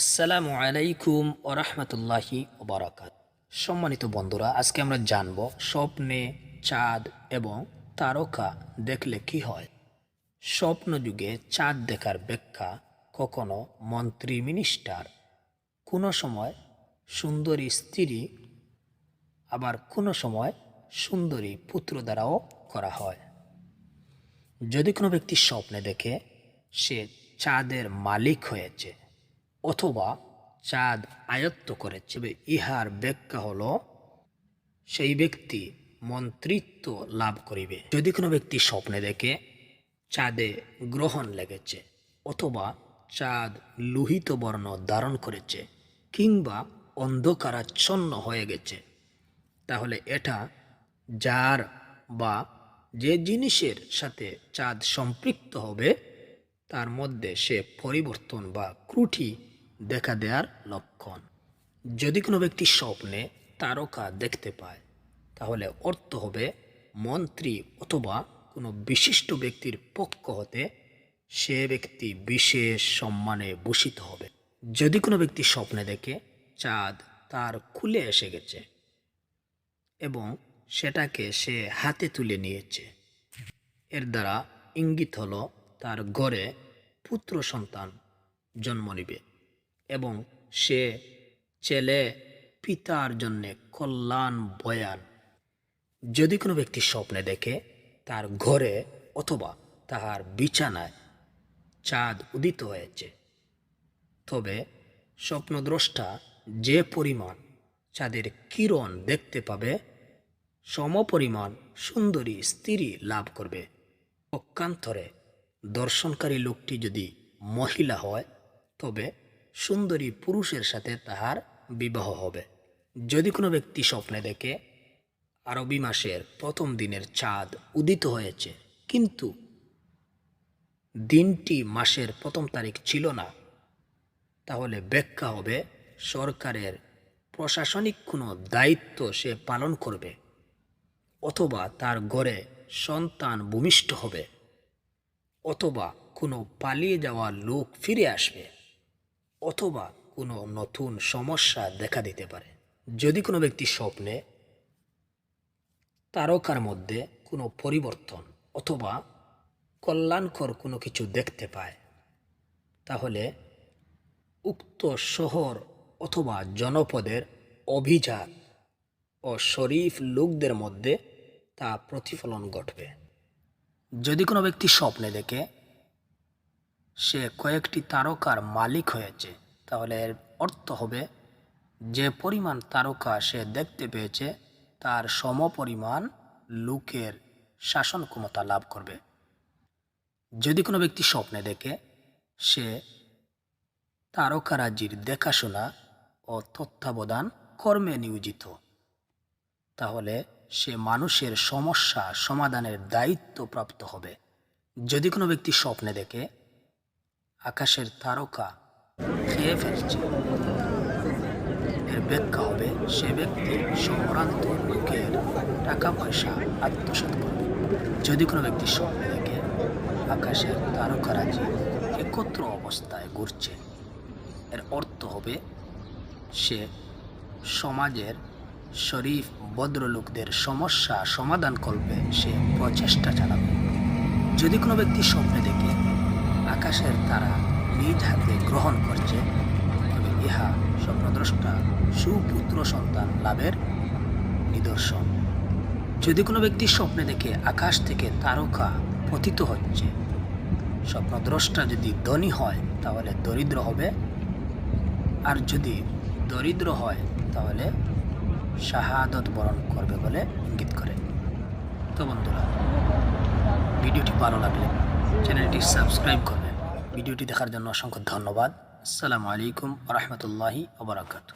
আসসালামু আলাইকুম ওরহমতুল্লাহি ওবরাকাত সম্মানিত বন্ধুরা, আজকে আমরা জানব স্বপ্নে চাঁদ এবং তারকা দেখলে কি হয়। স্বপ্ন যুগে চাঁদ দেখার ব্যাখ্যা কখনো মন্ত্রী মিনিস্টার, কোনো সময় সুন্দরী স্ত্রী, আবার কোনো সময় সুন্দরী পুত্র দ্বারাও করা হয়। যদি কোনো ব্যক্তি স্বপ্নে দেখে সে চাঁদের মালিক হয়েছে অথবা চাঁদ আয়ত্ত করেছে ইহার ব্যাখ্যা হলো, সেই ব্যক্তি মন্ত্রিত্ব লাভ করিবে। যদি কোনো ব্যক্তি স্বপ্নে দেখে, চাঁদে গ্রহণ লেগেছে অথবা চাঁদ লোহিত বর্ণ ধারণ করেছে কিংবা অন্ধকারাচ্ছন্ন হয়ে গেছে, তাহলে এটা যার বা যে জিনিসের সাথে চাঁদ সম্পৃক্ত হবে, তার মধ্যে সে পরিবর্তন বা ত্রুটি দেখা দেওয়ার লক্ষণ। যদি কোনো ব্যক্তি স্বপ্নে তারকা দেখতে পায়, তাহলে অর্থ হবে মন্ত্রী অথবা কোনো বিশিষ্ট ব্যক্তির পক্ষ হতে সে ব্যক্তি বিশেষ সম্মানে ভূষিত হবে। যদি কোনো ব্যক্তি স্বপ্নে দেখে চাঁদ তার খুলে এসে গেছে এবং সেটাকে সে হাতে তুলে নিয়েছে, এর দ্বারা ইঙ্গিত হলো তার ঘরে পুত্র সন্তান জন্ম নিবে। এবং সে ছেলে পিতার জন্যে কল্যাণ বয়ান। যদি কোনো ব্যক্তি স্বপ্নে দেখে, তার ঘরে অথবা তাহার বিছানায় চাঁদ উদিত হয়েছে। তবে স্বপ্নদ্রষ্টা যে পরিমাণ চাঁদের কিরণ দেখতে পাবে সমপরিমাণ সুন্দরী স্ত্রী লাভ করবে। পক্ষান্তরে দর্শনকারী লোকটি যদি মহিলা হয়, তবে সুন্দরী পুরুষের সাথে তাহার বিবাহ হবে। যদি কোনো ব্যক্তি স্বপ্নে দেখে, আরবি মাসের প্রথম দিনের চাঁদ উদিত হয়েছে, কিন্তু দিনটি মাসের প্রথম তারিখ ছিল না, তাহলে ব্যাখ্যা হবে সরকারের প্রশাসনিক কোনো দায়িত্ব সে পালন করবে, অথবা তার ঘরে সন্তান ভূমিষ্ঠ হবে, অথবা কোনো পালিয়ে যাওয়া লোক ফিরে আসবে। অথবা কোনো নতুন সমস্যা দেখা দিতে পারে। যদি কোনো ব্যক্তি স্বপ্নে, তারকার মধ্যে কোনো পরিবর্তন অথবা কল্যাণকর কোনো কিছু দেখতে পায়, তাহলে উক্ত শহর অথবা জনপদের অভিজাত ও শরীফ লোকদের মধ্যে তা প্রতিফলন ঘটবে। যদি কোনো ব্যক্তি স্বপ্নে দেখে সে কয়েকটি তারকার মালিক হয়েছে। তাহলে এর অর্থ হবে, যে পরিমাণ তারকা সে দেখতে পেয়েছে, তার সমপরিমাণ লোকের শাসন ক্ষমতা লাভ করবে। যদি কোনো ব্যক্তি স্বপ্নে দেখে, সে তারকারাজির দেখাশোনা ও তত্ত্বাবধান কর্মে নিয়োজিত। তাহলে সে মানুষের সমস্যা সমাধানের দায়িত্ব প্রাপ্ত হবে। যদি কোনো ব্যক্তি স্বপ্নে দেখে আকাশের তারকা খেয়ে ফেলছে। এর ব্যাখ্যা হবে সে ব্যক্তি সম্ভ্রান্ত লোকের টাকা পয়সা আত্মসাৎ করবে যদি কোনো ব্যক্তি স্বপ্নে দেখে আকাশের তারকারাজি একত্র অবস্থায় ঘুরছে। এর অর্থ হবে সে সমাজের শরীফ ভদ্রলোকদের সমস্যা সমাধান করবে সে প্রচেষ্টা চালাবে। যদি কোনো ব্যক্তি স্বপ্নে দেখে আকাশের তারা নিজ হাতে গ্রহণ করছে, তবে ইহা স্বপ্নদ্রষ্টা সুপুত্র সন্তান লাভের নিদর্শন। যদি কোনো ব্যক্তি স্বপ্নে দেখে আকাশ থেকে তারকা পতিত হচ্ছে, স্বপ্নদ্রষ্টা যদি ধনী হয়, তাহলে দরিদ্র হবে, আর যদি দরিদ্র হয়, তাহলে শাহাদত বরণ করবে বলে ইঙ্গিত করে। তো বন্ধুরা, ভিডিওটি ভালো লাগলে চ্যানেলটি সাবস্ক্রাইব করবেন। ভিডিওটি দেখার জন্য অসংখ্য ধন্যবাদ। আসসালামু আলাইকুম রহমতুল্লাহি ওবরাকাতু